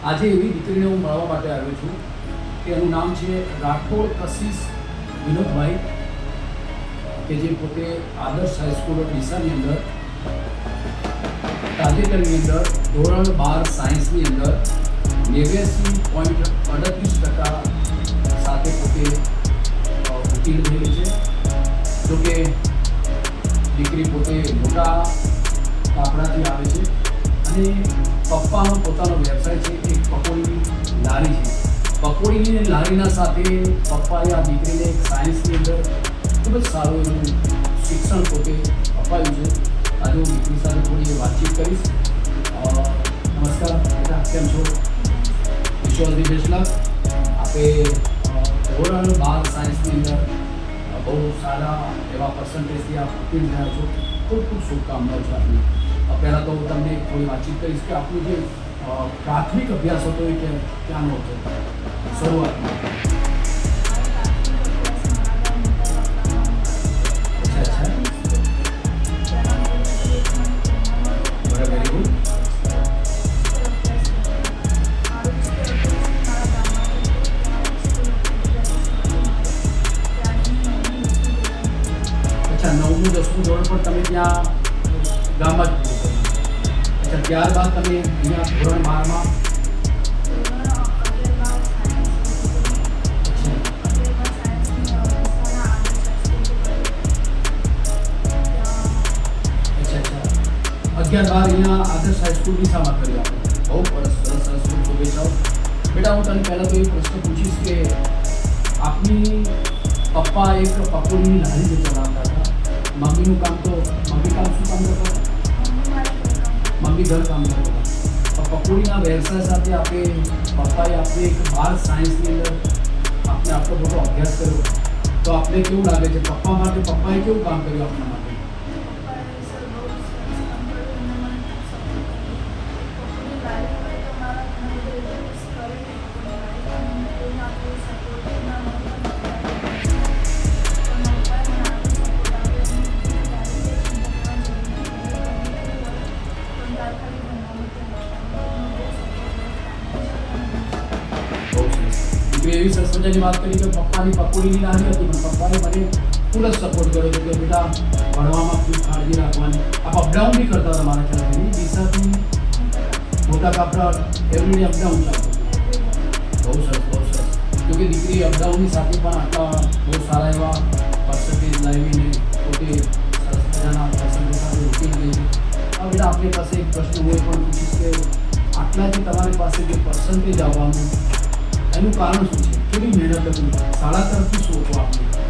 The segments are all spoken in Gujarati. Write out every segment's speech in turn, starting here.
આજે એવી દીકરીને હું મળવા માટે આવ્યો છું કે એનું નામ છે રાઠોડ કશિશ વિનોદભાઈ, કે જે પોતે આદર્શ હાઈસ્કૂલ ઓફ ડીસાની અંદર, તાજેતરની અંદર ધોરણ બાર સાયન્સની અંદર નેવ્યાસી પોઈન્ટ પકોડીની સાથે પપ્પાએ આ દીકરીને સાયન્સની અંદર ખૂબ જ સારું એનું શિક્ષણ પોતે અપાયું છે. આજે હું દીકરી સાથે થોડી વાતચીત કરીશ. નમસ્કાર, બેટા, કેમ છો? વિશ્વાસ દિવેશલા આપે ધોરણ બાર સાયન્સની અંદર બહુ સારા એવા પર્સન્ટેજથી આપ ઉત્તીર્ણ થયા છો. ખૂબ ખૂબ શુભકામનાઓ છે આપની. પહેલાં તો હું તમને થોડી વાતચીત કરીશ કે આપણું જે प्राथमिक अभ्यास होतो की ज्ञान होतो सुरुवात. ત્યારબાદ તમે અહીંયા ધોરણ બારમાં અચ્છા અચ્છા અગિયાર બાર અહીંયા આદર્શ હાઈસ્કૂલ ડીસામાં કર્યું આપણે બહુ સરસ સરસ સરસ ખૂબ શુભેચ્છાઓ બેટા હું તને પહેલાં તો એ પ્રશ્ન પૂછીશ કે આપની પપ્પા એક પકોડીની લારી જે ચલાવતા હતા મમ્મીનું કામ તો મમ્મી કામ શું કામ કરતા હતા મમ્મી ઘર કામ કરતા હતા પણ પકોડીના વ્યવસાય સાથે આપણે પપ્પાએ આપણે એક બાર સાયન્સની અંદર આપણે આટલો મોટો અભ્યાસ કર્યો તો આપણે કેવું લાગે છે પપ્પા માટે પપ્પાએ કેવું કામ કર્યું આપણા માટે દીકરી એવી સરસ મજાની વાત કરી કે પપ્પાની પકોડીની લારી હતી પણ પપ્પાએ મને ફૂલ જ સપોર્ટ કર્યો હતો કે બેટા ભણવામાં ખૂબ કાળજી રાખવાની આપ અપડાઉન બી કરતા હતા મારા ખ્યાલથી ડીસાથી મોટા કાપડા એવરીડે અપડાઉન ચાલતું હતું બહુ સરસ બહુ સરસ જોકે દીકરી અપડાઉનની સાથે પણ આટલા બહુ સારા એવા પર્સન્ટેજ લાવીને પોતે સરસ મજાના પર્સન્ટેજ સાથે રોકી ગઈ છે હવે બેટા આપણી પાસે એક પ્રશ્ન હું એ પણ પૂછીશ કે આટલા જે તમારી પાસે જે પર્સન્ટેજ આવવાનું એનું કારણ શું છે? કેવી મહેનત હતી? શાળા તરફથી શું આપણે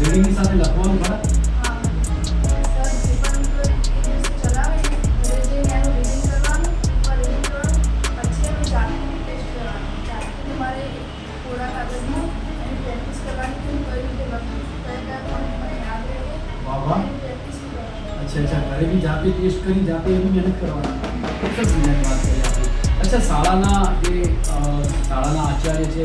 હતી વાંચવું પડે રીડિંગ કરવાનું રીડિંગની સાથે લખવાનું ખરા વાહ વાહ અચ્છા અચ્છા ઘરે બી જાતે ટેસ્ટ કરી જાતે એની મહેનત કરવાની ખૂબ સરસ મજાની વાત કરી આપી અચ્છા શાળાના જે અ, શાળાના આચાર્ય છે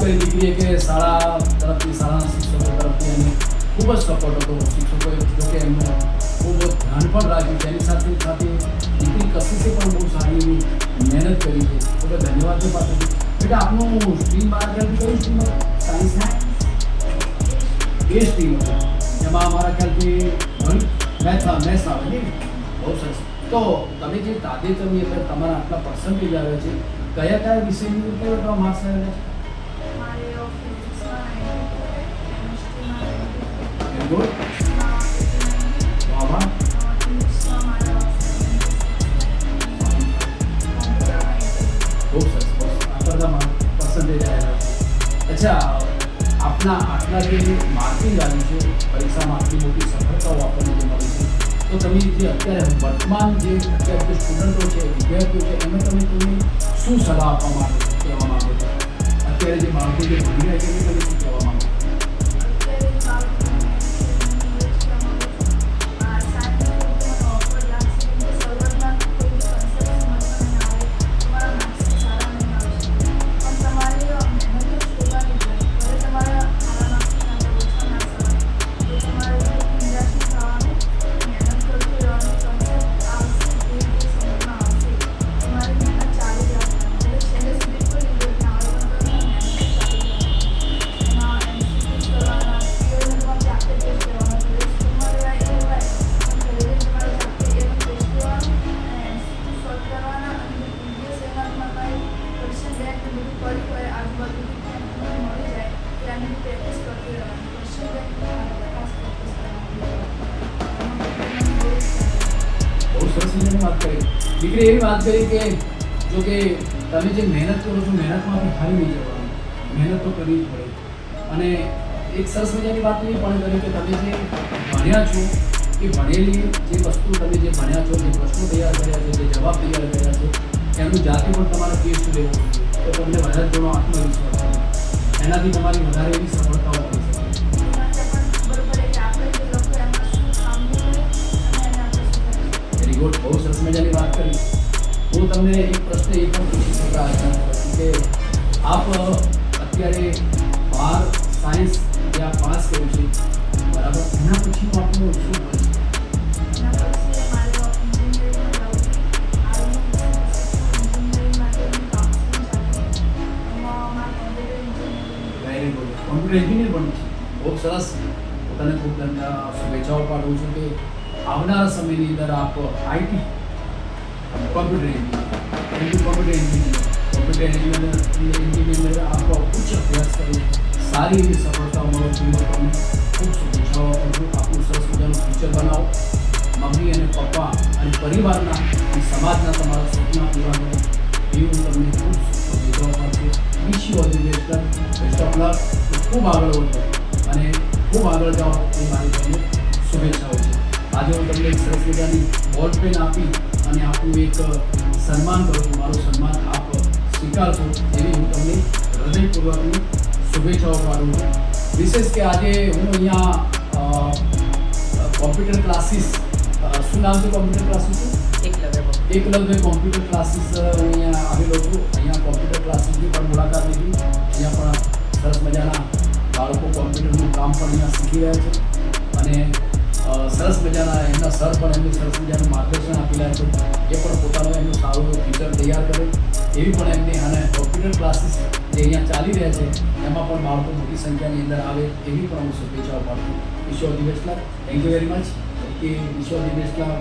કરી દીકરીએ કે શાળા તરફથી, શાળાના શિક્ષકો તરફથી એને ખૂબ જ સપોર્ટ હતો. શિક્ષકોએ જોકે એમને ખૂબ ધ્યાન પણ રાખ્યું. તેની સાથે સાથે દીકરી કશિશે પણ બહુ સારી એવી મહેનત કરી છે. ખૂબ ધન્યવાદ છે પાછળ બેટા, આપનું સ્ટ્રીમ મારા ખ્યાલથી કઈ સ્ટ્રીમ સાયન્સના એ સ્ટ્રીમ હતું. એમાં અમારા ખ્યાલથી મેથ્સ મેથ્સ આવે ને બહુ સરસ. તો તમે જે તાજેતરની અંદર તમારા આટલા પર્સન્ટેજ આવે છે, કયા કયા વિષયની ઉપર માર્ક્સ આવેલા આવેલા છે અચ્છા આપના આટલા જે માર્કિંગ આવ્યું છે પરીક્ષામાં આટલી મોટી સફળતાઓ આપણને જે મળી છે તો તમે જે અત્યારે વર્તમાન જે અત્યારે જે સ્ટુડન્ટો છે વિદ્યાર્થીઓ છે એમને તમે તેમને શું સલાહ આપવા માંગો છો કહેવા માંગો છો અત્યારે જે બાળકો જે ભણી રહ્યા છે એમને તમે શું કહેવા માંગો મજાની વાત કરી. દીકરી એવી વાત કરી કે જો કે તમે જે મહેનત કરો છો મહેનતમાંથી હારી નહીં જવાનું. મહેનત તો કરવી જ પડે. અને એક સરસ મજાની વાત એ પણ કરી કે તમે જે ભણ્યા છો, એ ભણેલી જે વસ્તુ તમે જે ભણ્યા છો, જે પ્રશ્નો તૈયાર કર્યા છે, જે જવાબ તૈયાર કર્યા છે, એનું જાતે પણ તમારે ટેસ્ટ લેવું તો તમને વધારે ઘણો આત્મવિશ્વાસ એનાથી તમારી વધારે એવી સફળતાઓ વેરી ગુડ બહુ સરસ મજાની વાત કરી હું તમને એક પ્રશ્ન એ પણ પૂછી શકતા આજના પરથી કે આપ અત્યારે બાર સાયન્સ જે આપ પાસ કર્યું છે બરાબર એના પછીનું આપનું શું હોય છે વેરી ગુડ કોમ્પ્યુટર એન્જિનિયર બન્યું છે બહુ સરસ પોતાને ખૂબ ધન્ય- શુભેચ્છાઓ પાઠવું છું કે આવનારા સમયની અંદર આપ IT computer engineer computer engineer computer engineer engineer આપ ઉચ્ચ અભ્યાસ કરી. સારી એવી સફળતા મળો તેવી તમને ખૂબ શુભેચ્છાઓ આપું છું. આપનું સરસ મજાનું ફ્યુચર બનાવો. મમ્મી અને પપ્પા અને પરિવારના અને સમાજના તમારા સપના પૂરા કરો. એવી તમને ખૂબ શુભેચ્છાઓ પાઠવું છું. વિશ બેસ્ટ ઓફ લક ખૂબ આગળ વધો. અને ખૂબ આગળ જાઓ. એ મારી તમને શુભેચ્છાઓ છે. આજે હું તમને એક સરસ મજાની બોલ પેન આપી અને આપનું એક સન્માન કરું છું. મારું સન્માન આપ સ્વીકારશો એવી હું તમને હૃદયપૂર્વકની શુભેચ્છાઓ પાડું છું. વિશેષ કે આજે હું અહીંયા કોમ્પ્યુટર ક્લાસીસ શું નામ છે કોમ્પ્યુટર ક્લાસીસનું એકલવ્ય કોમ્પ્યુટર. ક્લાસીસ અહીંયા આવેલો છું. અહીંયા કોમ્પ્યુટર ક્લાસીસની પણ મુલાકાત લીધી. અહીંયા પણ સરસ મજાના બાળકો કોમ્પ્યુટરનું કામ પણ અહીંયા શીખી રહ્યા છે. અને સરસ મજાના એમના સર પણ એમને સરસ મજાનું માર્ગદર્શન આપી રહ્યા છે. એ પણ પોતાનું એમનું સારું ફ્યુચર તૈયાર કરે. એવી પણ એમને અને કોમ્પ્યુટર ક્લાસીસ જે અહીંયા ચાલી રહ્યા છે, એમાં પણ બાળકો મોટી સંખ્યાની અંદર આવે એવી પણ હું શુભેચ્છાઓ પાડું ઈશ્વર દિવેશલા થેન્ક યુ વેરી મચ કે ઈશ્વર દિવસલા